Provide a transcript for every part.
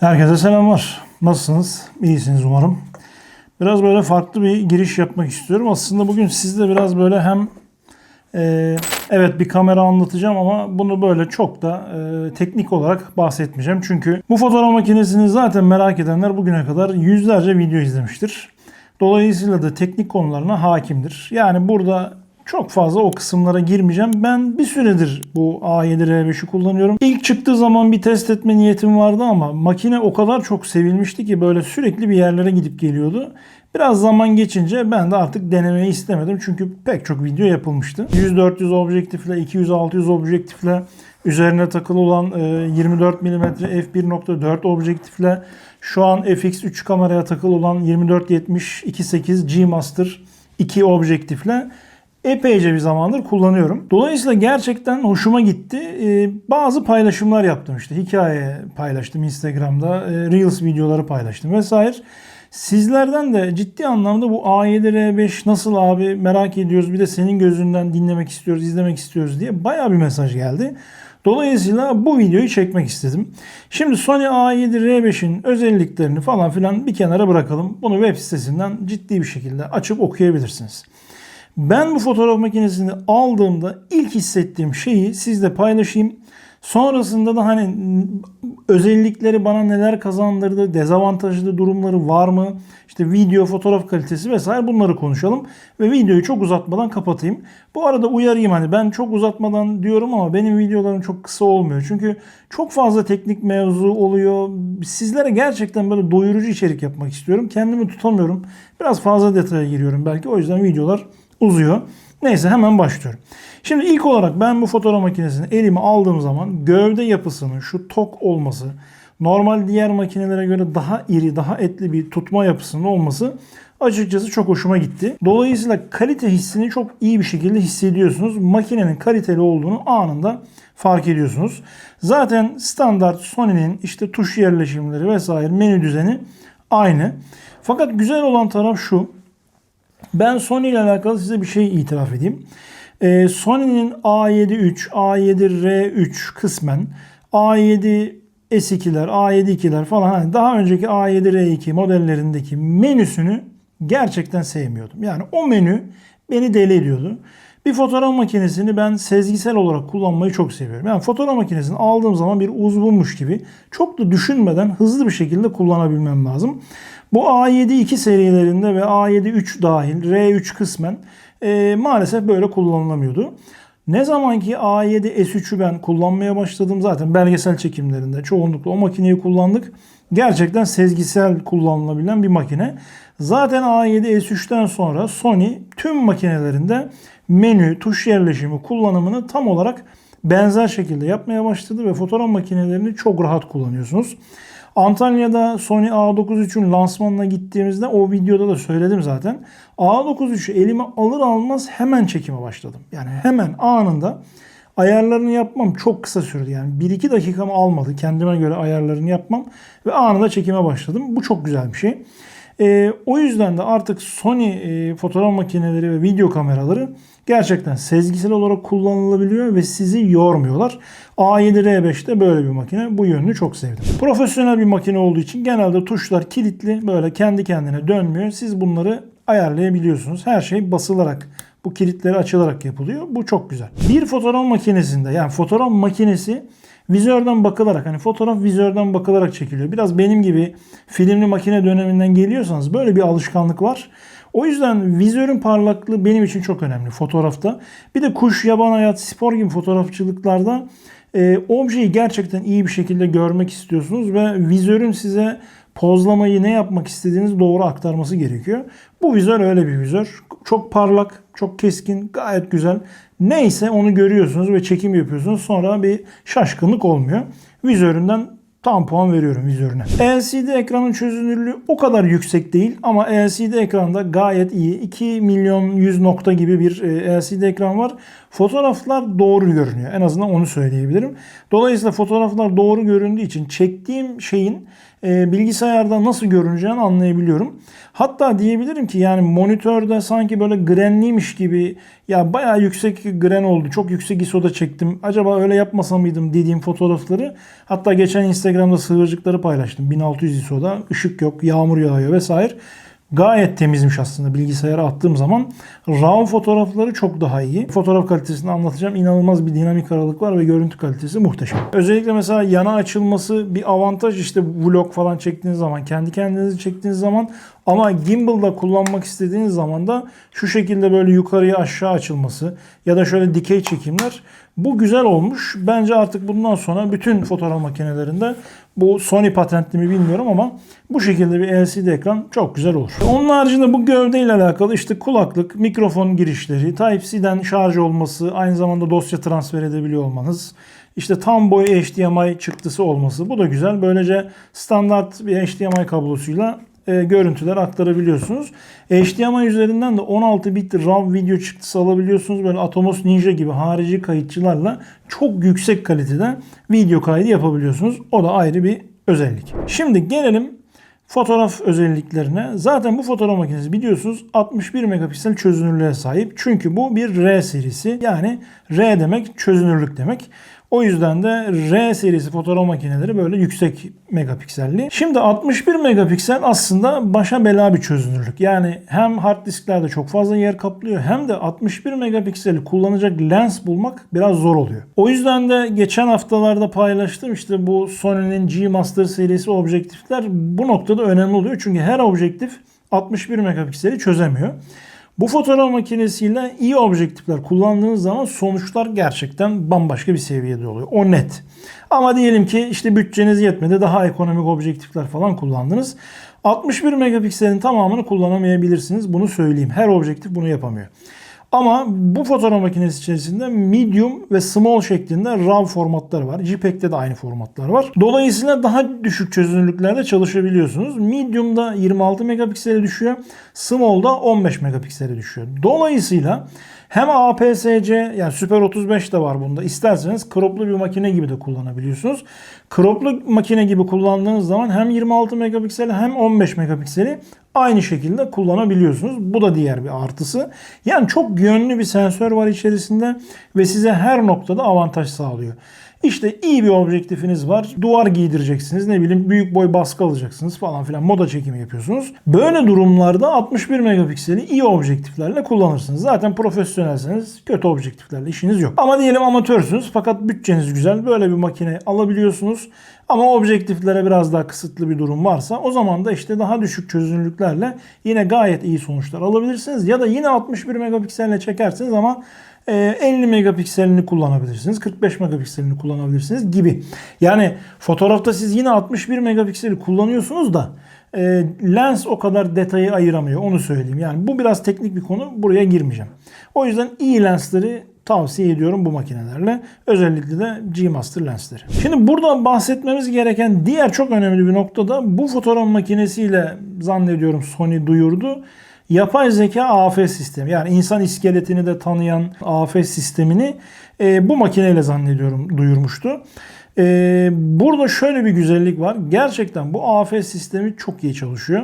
Herkese selamlar. Nasılsınız? İyisiniz umarım. Biraz böyle farklı bir giriş yapmak istiyorum. Aslında bugün sizde biraz böyle hem e, evet bir kamera anlatacağım ama bunu böyle çok da e, teknik olarak bahsetmeyeceğim. Çünkü bu fotoğraf makinesini zaten merak edenler bugüne kadar yüzlerce video izlemiştir. Dolayısıyla da teknik konularına hakimdir. Yani burada çok fazla o kısımlara girmeyeceğim. Ben bir süredir bu A7R5'i kullanıyorum. İlk çıktığı zaman bir test etme niyetim vardı ama makine o kadar çok sevilmişti ki böyle sürekli bir yerlere gidip geliyordu. Biraz zaman geçince ben de artık denemeyi istemedim. Çünkü pek çok video yapılmıştı. 100-400 objektifle, 200-600 objektifle, üzerine takılı olan e, 24 mm f1.4 objektifle, şu an FX3 kameraya takılı olan 24-70 2.8 G Master 2 objektifle epeyce bir zamandır kullanıyorum. Dolayısıyla gerçekten hoşuma gitti. Ee, bazı paylaşımlar yaptım işte. Hikaye paylaştım Instagram'da. e, Reels videoları paylaştım vesaire. Sizlerden de ciddi anlamda bu A7R5 nasıl abi merak ediyoruz. Bir de senin gözünden dinlemek istiyoruz, izlemek istiyoruz diye baya bir mesaj geldi. Dolayısıyla bu videoyu çekmek istedim. Şimdi Sony A7R5'in özelliklerini falan filan bir kenara bırakalım. Bunu web sitesinden ciddi bir şekilde açıp okuyabilirsiniz. Ben bu fotoğraf makinesini aldığımda ilk hissettiğim şeyi sizle paylaşayım. Sonrasında da hani özellikleri bana neler kazandırdı, dezavantajlı durumları var mı? İşte video, fotoğraf kalitesi vesaire bunları konuşalım. Ve videoyu çok uzatmadan kapatayım. Bu arada uyarayım hani ben çok uzatmadan diyorum ama benim videolarım çok kısa olmuyor. Çünkü çok fazla teknik mevzu oluyor. Sizlere gerçekten böyle doyurucu içerik yapmak istiyorum. Kendimi tutamıyorum. Biraz fazla detaya giriyorum belki. O yüzden videolar uzuyor. Neyse hemen başlıyorum. Şimdi ilk olarak ben bu fotoğraf makinesini elime aldığım zaman gövde yapısının şu tok olması, normal diğer makinelere göre daha iri, daha etli bir tutma yapısının olması açıkçası çok hoşuma gitti. Dolayısıyla kalite hissini çok iyi bir şekilde hissediyorsunuz. Makinenin kaliteli olduğunu anında fark ediyorsunuz. Zaten standart Sony'nin işte tuş yerleşimleri vesaire menü düzeni aynı. Fakat güzel olan taraf şu. Ben Sony ile alakalı size bir şey itiraf edeyim. Ee, Sony'nin A7 III, A7 R3 kısmen A7 S2'ler, A7 2'ler falan hani daha önceki A7 R2 modellerindeki menüsünü gerçekten sevmiyordum. Yani o menü beni deli ediyordu. Bir fotoğraf makinesini ben sezgisel olarak kullanmayı çok seviyorum. Yani fotoğraf makinesini aldığım zaman bir uzvunmuş gibi çok da düşünmeden hızlı bir şekilde kullanabilmem lazım. Bu A7 II serilerinde ve A7 III dahil R3 kısmen e, maalesef böyle kullanılamıyordu. Ne zaman ki A7 S3'ü ben kullanmaya başladım zaten belgesel çekimlerinde çoğunlukla o makineyi kullandık. Gerçekten sezgisel kullanılabilen bir makine. Zaten A7 S3'ten sonra Sony tüm makinelerinde menü, tuş yerleşimi kullanımını tam olarak benzer şekilde yapmaya başladı ve fotoğraf makinelerini çok rahat kullanıyorsunuz. Antalya'da Sony A93'ün lansmanına gittiğimizde o videoda da söyledim zaten. A93'ü elime alır almaz hemen çekime başladım. Yani hemen anında ayarlarını yapmam çok kısa sürdü. Yani 1-2 dakikamı almadı kendime göre ayarlarını yapmam ve anında çekime başladım. Bu çok güzel bir şey. E, o yüzden de artık Sony e, fotoğraf makineleri ve video kameraları gerçekten sezgisel olarak kullanılabiliyor ve sizi yormuyorlar. A7R5'te böyle bir makine. Bu yönünü çok sevdim. Profesyonel bir makine olduğu için genelde tuşlar kilitli. Böyle kendi kendine dönmüyor. Siz bunları ayarlayabiliyorsunuz. Her şey basılarak bu kilitleri açılarak yapılıyor. Bu çok güzel. Bir fotoğraf makinesinde yani fotoğraf makinesi vizörden bakılarak hani fotoğraf vizörden bakılarak çekiliyor. Biraz benim gibi filmli makine döneminden geliyorsanız böyle bir alışkanlık var. O yüzden vizörün parlaklığı benim için çok önemli fotoğrafta. Bir de kuş, yaban hayat, spor gibi fotoğrafçılıklarda e, objeyi gerçekten iyi bir şekilde görmek istiyorsunuz ve vizörün size pozlamayı ne yapmak istediğinizi doğru aktarması gerekiyor. Bu vizör öyle bir vizör. Çok parlak, çok keskin, gayet güzel. Neyse onu görüyorsunuz ve çekim yapıyorsunuz. Sonra bir şaşkınlık olmuyor. Vizöründen tam puan veriyorum vizörüne. LCD ekranın çözünürlüğü o kadar yüksek değil ama LCD ekranda gayet iyi. 2 milyon 100 nokta gibi bir e, LCD ekran var. Fotoğraflar doğru görünüyor. En azından onu söyleyebilirim. Dolayısıyla fotoğraflar doğru göründüğü için çektiğim şeyin e, bilgisayarda nasıl görüneceğini anlayabiliyorum. Hatta diyebilirim ki yani monitörde sanki böyle grenliymiş gibi ya bayağı yüksek gren oldu. Çok yüksek ISO'da çektim. Acaba öyle yapmasa mıydım dediğim fotoğrafları. Hatta geçen Instagram'da sığırcıkları paylaştım. 1600 ISO'da. ışık yok, yağmur yağıyor vesaire. Gayet temizmiş aslında bilgisayara attığım zaman. RAW fotoğrafları çok daha iyi. Fotoğraf kalitesini anlatacağım. İnanılmaz bir dinamik aralık var ve görüntü kalitesi muhteşem. Özellikle mesela yana açılması bir avantaj işte vlog falan çektiğiniz zaman, kendi kendinizi çektiğiniz zaman ama gimbal'da kullanmak istediğiniz zaman da şu şekilde böyle yukarıya aşağı açılması ya da şöyle dikey çekimler bu güzel olmuş. Bence artık bundan sonra bütün fotoğraf makinelerinde bu Sony patentli mi bilmiyorum ama bu şekilde bir LCD ekran çok güzel olur. Onun haricinde bu gövde ile alakalı işte kulaklık, mikrofon girişleri, Type-C'den şarj olması, aynı zamanda dosya transfer edebiliyor olmanız, işte tam boy HDMI çıktısı olması bu da güzel. Böylece standart bir HDMI kablosuyla e, görüntüler aktarabiliyorsunuz. HDMI üzerinden de 16 bit RAW video çıktısı alabiliyorsunuz. Böyle Atomos Ninja gibi harici kayıtçılarla çok yüksek kalitede video kaydı yapabiliyorsunuz. O da ayrı bir özellik. Şimdi gelelim fotoğraf özelliklerine. Zaten bu fotoğraf makinesi biliyorsunuz 61 megapiksel çözünürlüğe sahip. Çünkü bu bir R serisi. Yani R demek çözünürlük demek. O yüzden de R serisi fotoğraf makineleri böyle yüksek megapikselli. Şimdi 61 megapiksel aslında başa bela bir çözünürlük. Yani hem hard disklerde çok fazla yer kaplıyor hem de 61 megapikseli kullanacak lens bulmak biraz zor oluyor. O yüzden de geçen haftalarda paylaştım işte bu Sony'nin G Master serisi objektifler bu noktada önemli oluyor. Çünkü her objektif 61 megapikseli çözemiyor. Bu fotoğraf makinesiyle iyi objektifler kullandığınız zaman sonuçlar gerçekten bambaşka bir seviyede oluyor. O net. Ama diyelim ki işte bütçeniz yetmedi daha ekonomik objektifler falan kullandınız. 61 megapikselin tamamını kullanamayabilirsiniz. Bunu söyleyeyim. Her objektif bunu yapamıyor. Ama bu fotoğraf makinesi içerisinde medium ve small şeklinde RAW formatları var. JPEG'de de aynı formatlar var. Dolayısıyla daha düşük çözünürlüklerde çalışabiliyorsunuz. Medium'da 26 megapiksele düşüyor. Small'da 15 megapiksele düşüyor. Dolayısıyla hem APS-C yani Super 35 de var bunda. İsterseniz croplu bir makine gibi de kullanabiliyorsunuz. Croplu makine gibi kullandığınız zaman hem 26 megapikseli hem 15 megapikseli aynı şekilde kullanabiliyorsunuz. Bu da diğer bir artısı. Yani çok yönlü bir sensör var içerisinde ve size her noktada avantaj sağlıyor. İşte iyi bir objektifiniz var. Duvar giydireceksiniz. Ne bileyim büyük boy baskı alacaksınız falan filan. Moda çekimi yapıyorsunuz. Böyle durumlarda 61 megapikseli iyi objektiflerle kullanırsınız. Zaten profesyonelseniz kötü objektiflerle işiniz yok. Ama diyelim amatörsünüz fakat bütçeniz güzel. Böyle bir makine alabiliyorsunuz. Ama objektiflere biraz daha kısıtlı bir durum varsa o zaman da işte daha düşük çözünürlüklerle yine gayet iyi sonuçlar alabilirsiniz. Ya da yine 61 megapikselle çekersiniz ama 50 megapikselini kullanabilirsiniz. 45 megapikselini kullanabilirsiniz gibi. Yani fotoğrafta siz yine 61 megapikseli kullanıyorsunuz da e, lens o kadar detayı ayıramıyor. Onu söyleyeyim. Yani bu biraz teknik bir konu. Buraya girmeyeceğim. O yüzden iyi lensleri tavsiye ediyorum bu makinelerle. Özellikle de G Master lensleri. Şimdi burada bahsetmemiz gereken diğer çok önemli bir nokta da bu fotoğraf makinesiyle zannediyorum Sony duyurdu. Yapay zeka AF sistemi yani insan iskeletini de tanıyan AF sistemini e, bu makineyle zannediyorum duyurmuştu. E, burada şöyle bir güzellik var. Gerçekten bu AF sistemi çok iyi çalışıyor.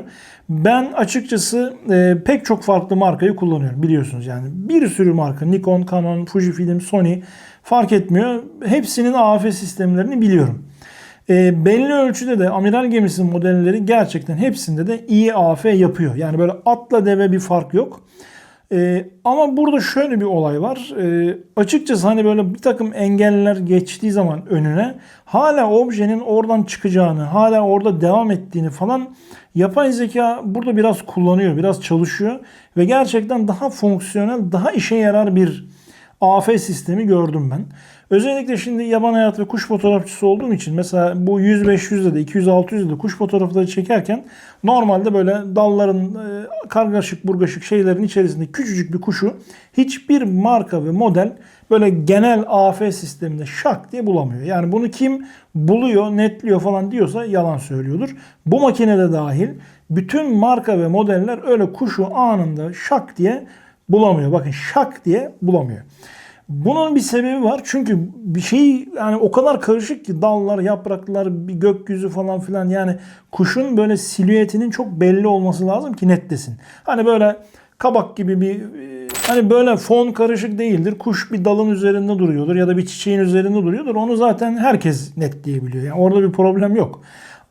Ben açıkçası e, pek çok farklı markayı kullanıyorum biliyorsunuz yani. Bir sürü marka Nikon, Canon, Fujifilm, Sony fark etmiyor. Hepsinin AF sistemlerini biliyorum. E, belli ölçüde de amiral gemisi modelleri gerçekten hepsinde de iyi AF yapıyor. Yani böyle atla deve bir fark yok. E, ama burada şöyle bir olay var. E, açıkçası hani böyle bir takım engeller geçtiği zaman önüne hala objenin oradan çıkacağını, hala orada devam ettiğini falan yapay zeka burada biraz kullanıyor, biraz çalışıyor ve gerçekten daha fonksiyonel, daha işe yarar bir AF sistemi gördüm ben. Özellikle şimdi yaban hayat ve kuş fotoğrafçısı olduğum için mesela bu 100-500'de de 200-600'de de kuş fotoğrafları çekerken normalde böyle dalların e, kargaşık burgaşık şeylerin içerisinde küçücük bir kuşu hiçbir marka ve model böyle genel AF sisteminde şak diye bulamıyor. Yani bunu kim buluyor, netliyor falan diyorsa yalan söylüyordur. Bu makinede dahil bütün marka ve modeller öyle kuşu anında şak diye bulamıyor. Bakın şak diye bulamıyor. Bunun bir sebebi var. Çünkü bir şey yani o kadar karışık ki dallar, yapraklar, bir gökyüzü falan filan yani kuşun böyle silüetinin çok belli olması lazım ki netlesin. Hani böyle kabak gibi bir Hani böyle fon karışık değildir. Kuş bir dalın üzerinde duruyordur ya da bir çiçeğin üzerinde duruyordur. Onu zaten herkes netleyebiliyor. Yani orada bir problem yok.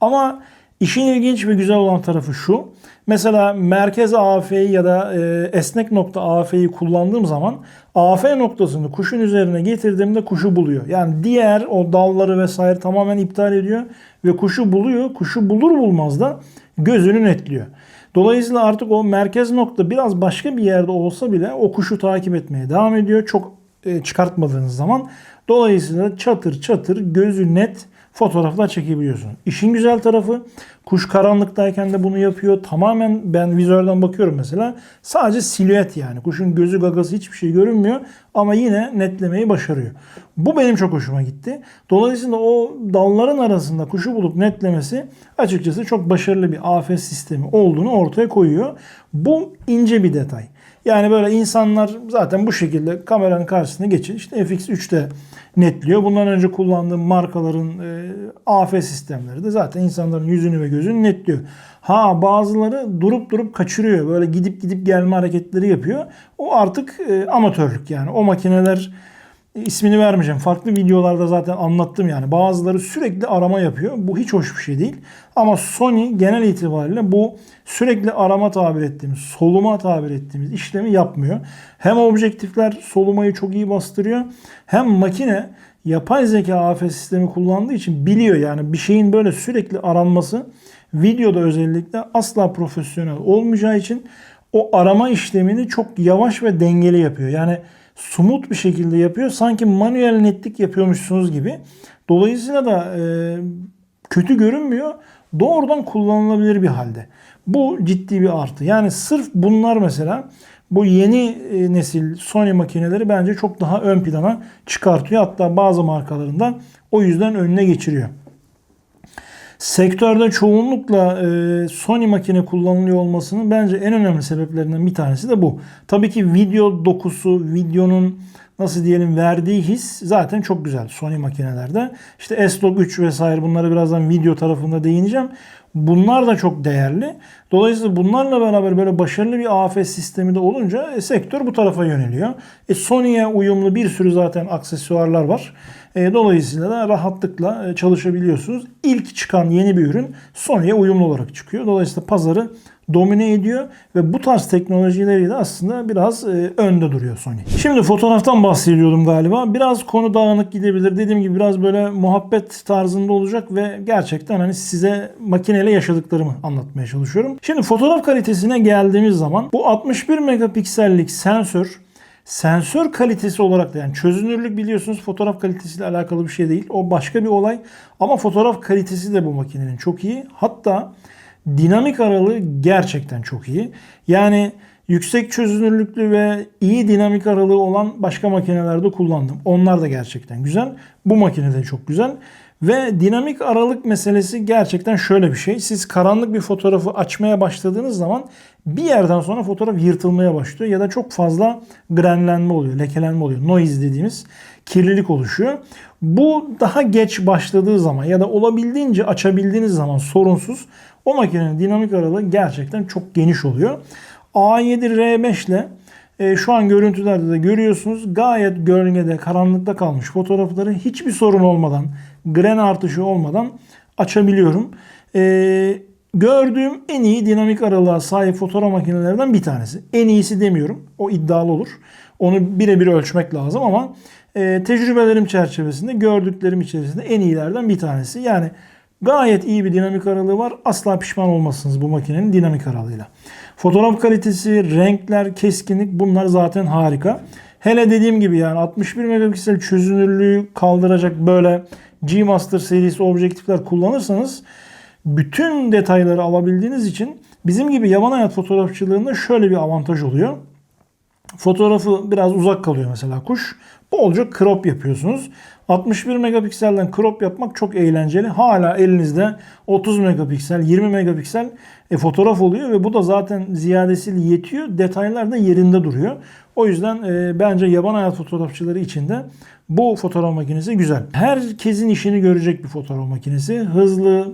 Ama işin ilginç ve güzel olan tarafı şu. Mesela merkez AF'yi ya da e, esnek nokta AF'yi kullandığım zaman AF noktasını kuşun üzerine getirdiğimde kuşu buluyor. Yani diğer o dalları vesaire tamamen iptal ediyor ve kuşu buluyor. Kuşu bulur bulmaz da gözünü netliyor. Dolayısıyla artık o merkez nokta biraz başka bir yerde olsa bile o kuşu takip etmeye devam ediyor. Çok e, çıkartmadığınız zaman. Dolayısıyla çatır çatır gözü net fotoğraflar çekebiliyorsunuz. İşin güzel tarafı kuş karanlıktayken de bunu yapıyor. Tamamen ben vizörden bakıyorum mesela. Sadece silüet yani. Kuşun gözü gagası hiçbir şey görünmüyor ama yine netlemeyi başarıyor. Bu benim çok hoşuma gitti. Dolayısıyla o dalların arasında kuşu bulup netlemesi açıkçası çok başarılı bir AF sistemi olduğunu ortaya koyuyor. Bu ince bir detay. Yani böyle insanlar zaten bu şekilde kameranın karşısına geçin. İşte FX3'te netliyor. Bundan önce kullandığım markaların e, AF sistemleri de zaten insanların yüzünü ve gözünü netliyor. Ha bazıları durup durup kaçırıyor. Böyle gidip gidip gelme hareketleri yapıyor. O artık e, amatörlük yani. O makineler ismini vermeyeceğim. Farklı videolarda zaten anlattım yani. Bazıları sürekli arama yapıyor. Bu hiç hoş bir şey değil. Ama Sony genel itibariyle bu sürekli arama tabir ettiğimiz, soluma tabir ettiğimiz işlemi yapmıyor. Hem objektifler solumayı çok iyi bastırıyor. Hem makine yapay zeka AF sistemi kullandığı için biliyor yani bir şeyin böyle sürekli aranması videoda özellikle asla profesyonel olmayacağı için o arama işlemini çok yavaş ve dengeli yapıyor. Yani sumut bir şekilde yapıyor. Sanki manuel netlik yapıyormuşsunuz gibi. Dolayısıyla da e, kötü görünmüyor. Doğrudan kullanılabilir bir halde. Bu ciddi bir artı. Yani sırf bunlar mesela bu yeni e, nesil Sony makineleri bence çok daha ön plana çıkartıyor. Hatta bazı markalarında o yüzden önüne geçiriyor. Sektörde çoğunlukla e, Sony makine kullanılıyor olmasının bence en önemli sebeplerinden bir tanesi de bu. Tabii ki video dokusu, videonun nasıl diyelim verdiği his zaten çok güzel Sony makinelerde. İşte S-Log 3 vesaire bunları birazdan video tarafında değineceğim. Bunlar da çok değerli. Dolayısıyla bunlarla beraber böyle başarılı bir AF sistemi de olunca e, sektör bu tarafa yöneliyor. E, Sony'ye uyumlu bir sürü zaten aksesuarlar var. E, dolayısıyla da rahatlıkla e, çalışabiliyorsunuz. İlk çıkan yeni bir ürün Sony'ye uyumlu olarak çıkıyor. Dolayısıyla pazarı domine ediyor ve bu tarz teknolojileriyle aslında biraz e, önde duruyor Sony. Şimdi fotoğraftan bahsediyordum galiba. Biraz konu dağınık gidebilir. Dediğim gibi biraz böyle muhabbet tarzında olacak ve gerçekten hani size makineyle yaşadıklarımı anlatmaya çalışıyorum. Şimdi fotoğraf kalitesine geldiğimiz zaman bu 61 megapiksellik sensör Sensör kalitesi olarak da yani çözünürlük biliyorsunuz fotoğraf kalitesiyle alakalı bir şey değil. O başka bir olay. Ama fotoğraf kalitesi de bu makinenin çok iyi. Hatta dinamik aralığı gerçekten çok iyi. Yani yüksek çözünürlüklü ve iyi dinamik aralığı olan başka makinelerde kullandım. Onlar da gerçekten güzel. Bu makine de çok güzel. Ve dinamik aralık meselesi gerçekten şöyle bir şey. Siz karanlık bir fotoğrafı açmaya başladığınız zaman bir yerden sonra fotoğraf yırtılmaya başlıyor ya da çok fazla grenlenme oluyor, lekelenme oluyor. Noise dediğimiz kirlilik oluşuyor. Bu daha geç başladığı zaman ya da olabildiğince açabildiğiniz zaman sorunsuz o makinenin dinamik aralığı gerçekten çok geniş oluyor. A7R5 ile e, şu an görüntülerde de görüyorsunuz gayet gölgede, karanlıkta kalmış fotoğrafları hiçbir sorun olmadan, gren artışı olmadan açabiliyorum. E, gördüğüm en iyi dinamik aralığa sahip fotoğraf makinelerden bir tanesi. En iyisi demiyorum. O iddialı olur. Onu birebir ölçmek lazım ama e, tecrübelerim çerçevesinde gördüklerim içerisinde en iyilerden bir tanesi. Yani gayet iyi bir dinamik aralığı var. Asla pişman olmazsınız bu makinenin dinamik aralığıyla. Fotoğraf kalitesi, renkler, keskinlik bunlar zaten harika. Hele dediğim gibi yani 61 megapiksel çözünürlüğü kaldıracak böyle G Master serisi objektifler kullanırsanız bütün detayları alabildiğiniz için bizim gibi yaban hayat fotoğrafçılığında şöyle bir avantaj oluyor. Fotoğrafı biraz uzak kalıyor mesela kuş. Bolca crop yapıyorsunuz. 61 megapikselden crop yapmak çok eğlenceli. Hala elinizde 30 megapiksel, 20 megapiksel e, fotoğraf oluyor ve bu da zaten ziyadesiyle yetiyor. Detaylar da yerinde duruyor. O yüzden e, bence yaban hayat fotoğrafçıları için de bu fotoğraf makinesi güzel. Herkesin işini görecek bir fotoğraf makinesi. Hızlı,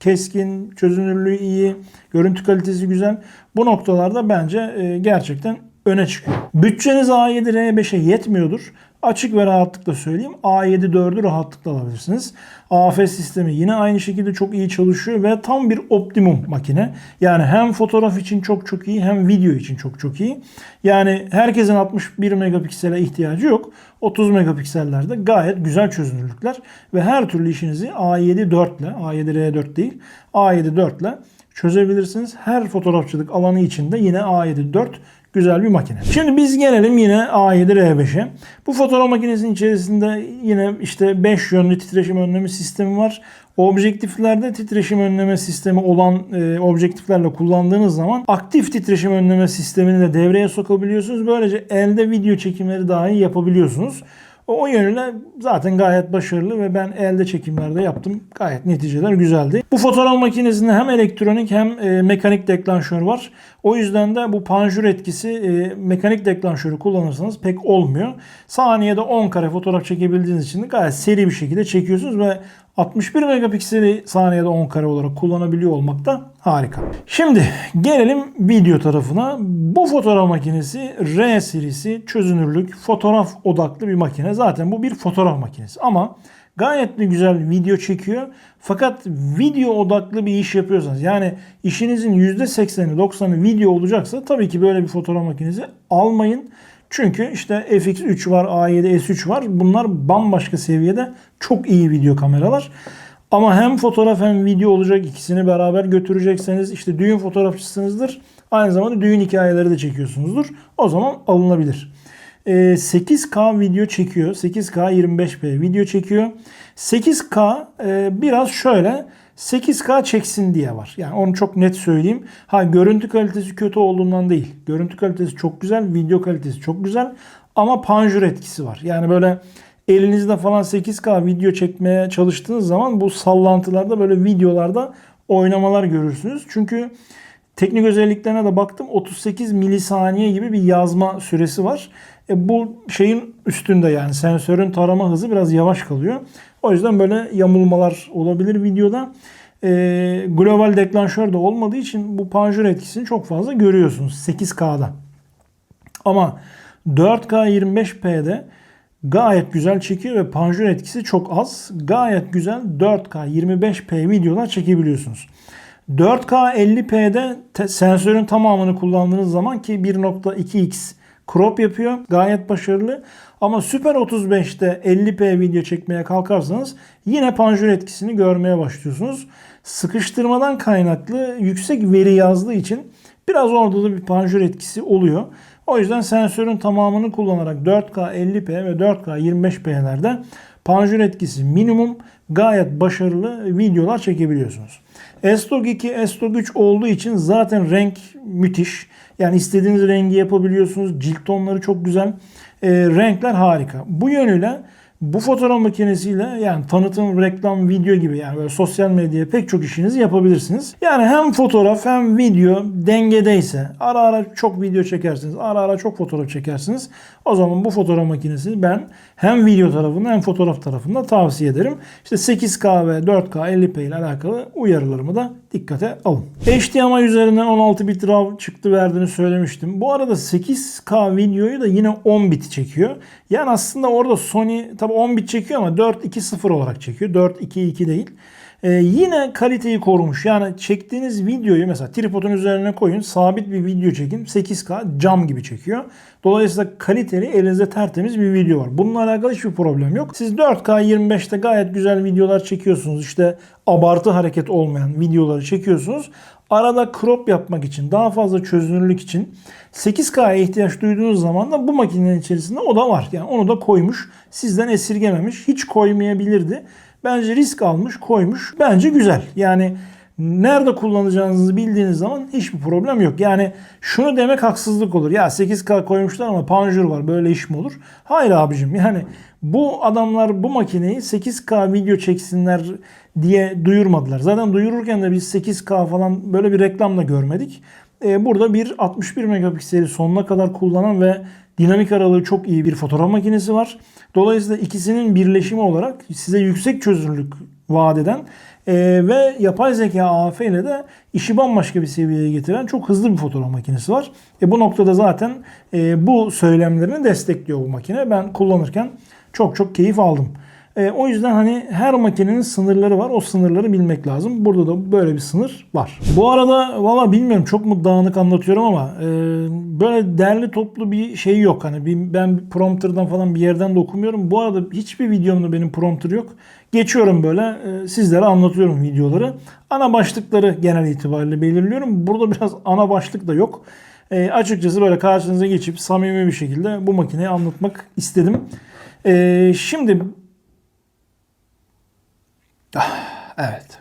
keskin, çözünürlüğü iyi, görüntü kalitesi güzel. Bu noktalarda bence e, gerçekten öne çıkıyor. Bütçeniz A7R5'e yetmiyordur. Açık ve rahatlıkla söyleyeyim. A7 4'ü rahatlıkla alabilirsiniz. AF sistemi yine aynı şekilde çok iyi çalışıyor ve tam bir optimum makine. Yani hem fotoğraf için çok çok iyi hem video için çok çok iyi. Yani herkesin 61 megapiksele ihtiyacı yok. 30 megapiksellerde gayet güzel çözünürlükler ve her türlü işinizi A7 4 ile, A7R4 değil, A7 4 ile çözebilirsiniz. Her fotoğrafçılık alanı içinde yine A7 4 güzel bir makine. Şimdi biz gelelim yine A7R5'e. Bu fotoğraf makinesinin içerisinde yine işte 5 yönlü titreşim önleme sistemi var. Objektiflerde titreşim önleme sistemi olan e, objektiflerle kullandığınız zaman aktif titreşim önleme sistemini de devreye sokabiliyorsunuz. Böylece elde video çekimleri dahi yapabiliyorsunuz. O yönüyle zaten gayet başarılı ve ben elde çekimlerde yaptım. Gayet neticeler güzeldi. Bu fotoğraf makinesinde hem elektronik hem e, mekanik deklanşör var. O yüzden de bu panjur etkisi e, mekanik deklanşörü kullanırsanız pek olmuyor. Saniyede 10 kare fotoğraf çekebildiğiniz için gayet seri bir şekilde çekiyorsunuz ve 61 megapikseli saniyede 10 kare olarak kullanabiliyor olmak da harika. Şimdi gelelim video tarafına. Bu fotoğraf makinesi R serisi çözünürlük fotoğraf odaklı bir makine. Zaten bu bir fotoğraf makinesi ama gayet de güzel video çekiyor. Fakat video odaklı bir iş yapıyorsanız yani işinizin %80'i 90'ı video olacaksa tabii ki böyle bir fotoğraf makinesi almayın. Çünkü işte FX3 var, A7 S3 var. Bunlar bambaşka seviyede çok iyi video kameralar. Ama hem fotoğraf hem video olacak ikisini beraber götürecekseniz işte düğün fotoğrafçısınızdır. Aynı zamanda düğün hikayeleri de çekiyorsunuzdur. O zaman alınabilir. 8K video çekiyor. 8K 25p video çekiyor. 8K e, biraz şöyle 8K çeksin diye var. Yani onu çok net söyleyeyim. Ha görüntü kalitesi kötü olduğundan değil. Görüntü kalitesi çok güzel, video kalitesi çok güzel ama panjur etkisi var. Yani böyle elinizde falan 8K video çekmeye çalıştığınız zaman bu sallantılarda böyle videolarda oynamalar görürsünüz. Çünkü teknik özelliklerine de baktım 38 milisaniye gibi bir yazma süresi var. E bu şeyin üstünde yani sensörün tarama hızı biraz yavaş kalıyor. O yüzden böyle yamulmalar olabilir videoda. E, global deklanşör de olmadığı için bu panjur etkisini çok fazla görüyorsunuz 8K'da. Ama 4K 25p'de gayet güzel çekiyor ve panjur etkisi çok az. Gayet güzel 4K 25p videolar çekebiliyorsunuz. 4K 50p'de te- sensörün tamamını kullandığınız zaman ki 1.2x crop yapıyor. Gayet başarılı. Ama Super 35'te 50p video çekmeye kalkarsanız yine panjur etkisini görmeye başlıyorsunuz. Sıkıştırmadan kaynaklı yüksek veri yazdığı için biraz orada da bir panjur etkisi oluyor. O yüzden sensörün tamamını kullanarak 4K 50p ve 4K 25p'lerde panjur etkisi minimum gayet başarılı videolar çekebiliyorsunuz. S-Log 2, S-Log 3 olduğu için zaten renk müthiş. Yani istediğiniz rengi yapabiliyorsunuz. Cilt tonları çok güzel. E, renkler harika. Bu yönüyle bu fotoğraf makinesiyle yani tanıtım, reklam, video gibi yani böyle sosyal medyaya pek çok işinizi yapabilirsiniz. Yani hem fotoğraf hem video dengedeyse ara ara çok video çekersiniz, ara ara çok fotoğraf çekersiniz. O zaman bu fotoğraf makinesini ben hem video tarafında hem fotoğraf tarafında tavsiye ederim. İşte 8K ve 4K 50p ile alakalı uyarılarımı da dikkate alın. HDMI üzerinden 16 bit RAW çıktı verdiğini söylemiştim. Bu arada 8K videoyu da yine 10 bit çekiyor. Yani aslında orada Sony tabi 10 bit çekiyor ama 4.2.0 olarak çekiyor. 4.2.2 değil. Ee, yine kaliteyi korumuş. Yani çektiğiniz videoyu mesela tripodun üzerine koyun. Sabit bir video çekin. 8K cam gibi çekiyor. Dolayısıyla kaliteli elinizde tertemiz bir video var. Bununla alakalı hiçbir problem yok. Siz 4K 25'te gayet güzel videolar çekiyorsunuz. İşte abartı hareket olmayan videoları çekiyorsunuz. Arada crop yapmak için, daha fazla çözünürlük için 8K'ya ihtiyaç duyduğunuz zaman da bu makinenin içerisinde o da var. Yani onu da koymuş. Sizden esirgememiş. Hiç koymayabilirdi. Bence risk almış, koymuş. Bence güzel. Yani nerede kullanacağınızı bildiğiniz zaman hiçbir problem yok. Yani şunu demek haksızlık olur. Ya 8K koymuşlar ama panjur var. Böyle iş mi olur? Hayır abicim. Yani bu adamlar bu makineyi 8K video çeksinler diye duyurmadılar. Zaten duyururken de biz 8K falan böyle bir reklam da görmedik. Ee, burada bir 61 megapikseli sonuna kadar kullanan ve dinamik aralığı çok iyi bir fotoğraf makinesi var. Dolayısıyla ikisinin birleşimi olarak size yüksek çözünürlük vaat eden Ee, ve yapay zeka AF ile de işi bambaşka bir seviyeye getiren çok hızlı bir fotoğraf makinesi var. E, bu noktada zaten e, bu söylemlerini destekliyor bu makine. Ben kullanırken çok çok keyif aldım. E, o yüzden hani her makinenin sınırları var. O sınırları bilmek lazım. Burada da böyle bir sınır var. Bu arada valla bilmiyorum çok mu dağınık anlatıyorum ama e, böyle derli toplu bir şey yok. Hani bir, ben prompterdan falan bir yerden de okumuyorum. Bu arada hiçbir videomda benim prompter yok. Geçiyorum böyle e, sizlere anlatıyorum videoları. Ana başlıkları genel itibariyle belirliyorum. Burada biraz ana başlık da yok. E, açıkçası böyle karşınıza geçip samimi bir şekilde bu makineyi anlatmak istedim. E, şimdi evet.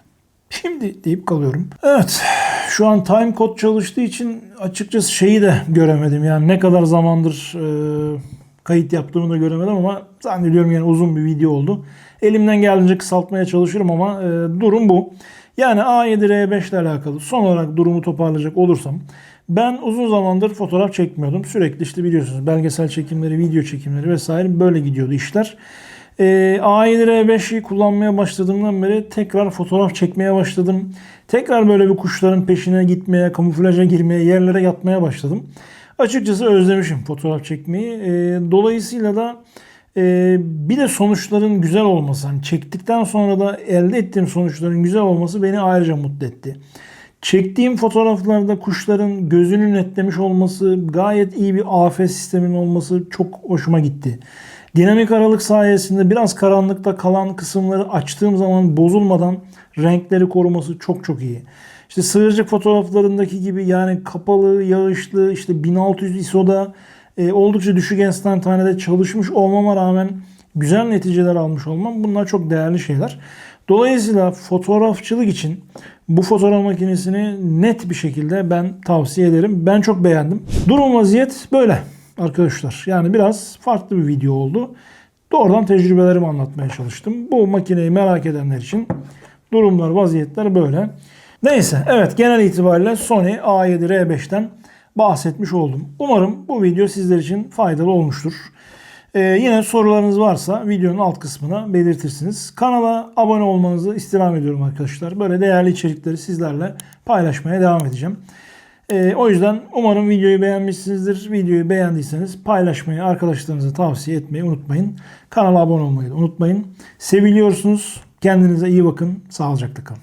Şimdi deyip kalıyorum. Evet. Şu an time code çalıştığı için açıkçası şeyi de göremedim. Yani ne kadar zamandır e, kayıt yaptığımı da göremedim ama zannediyorum yani uzun bir video oldu. Elimden geldiğince kısaltmaya çalışırım ama e, durum bu. Yani A7R5 ile alakalı son olarak durumu toparlayacak olursam ben uzun zamandır fotoğraf çekmiyordum. Sürekli işte biliyorsunuz belgesel çekimleri, video çekimleri vesaire böyle gidiyordu işler. E, A7R5'i kullanmaya başladığımdan beri tekrar fotoğraf çekmeye başladım. Tekrar böyle bir kuşların peşine gitmeye, kamuflaja girmeye, yerlere yatmaya başladım. Açıkçası özlemişim fotoğraf çekmeyi. E, dolayısıyla da e, bir de sonuçların güzel olması, hani çektikten sonra da elde ettiğim sonuçların güzel olması beni ayrıca mutlu etti. Çektiğim fotoğraflarda kuşların gözünü netlemiş olması, gayet iyi bir AF sistemin olması çok hoşuma gitti. Dinamik aralık sayesinde biraz karanlıkta kalan kısımları açtığım zaman bozulmadan renkleri koruması çok çok iyi. İşte sığırcık fotoğraflarındaki gibi yani kapalı, yağışlı, işte 1600 ISO'da e, oldukça düşük enstantanede çalışmış olmama rağmen güzel neticeler almış olmam bunlar çok değerli şeyler. Dolayısıyla fotoğrafçılık için bu fotoğraf makinesini net bir şekilde ben tavsiye ederim. Ben çok beğendim. Durum vaziyet böyle arkadaşlar. Yani biraz farklı bir video oldu. Doğrudan tecrübelerimi anlatmaya çalıştım. Bu makineyi merak edenler için durumlar, vaziyetler böyle. Neyse evet genel itibariyle Sony A7R5'ten bahsetmiş oldum. Umarım bu video sizler için faydalı olmuştur. Ee, yine sorularınız varsa videonun alt kısmına belirtirsiniz. Kanala abone olmanızı istirham ediyorum arkadaşlar. Böyle değerli içerikleri sizlerle paylaşmaya devam edeceğim. Ee, o yüzden umarım videoyu beğenmişsinizdir. Videoyu beğendiyseniz paylaşmayı, arkadaşlarınıza tavsiye etmeyi unutmayın. Kanala abone olmayı unutmayın. Seviliyorsunuz. Kendinize iyi bakın. Sağlıcakla kalın.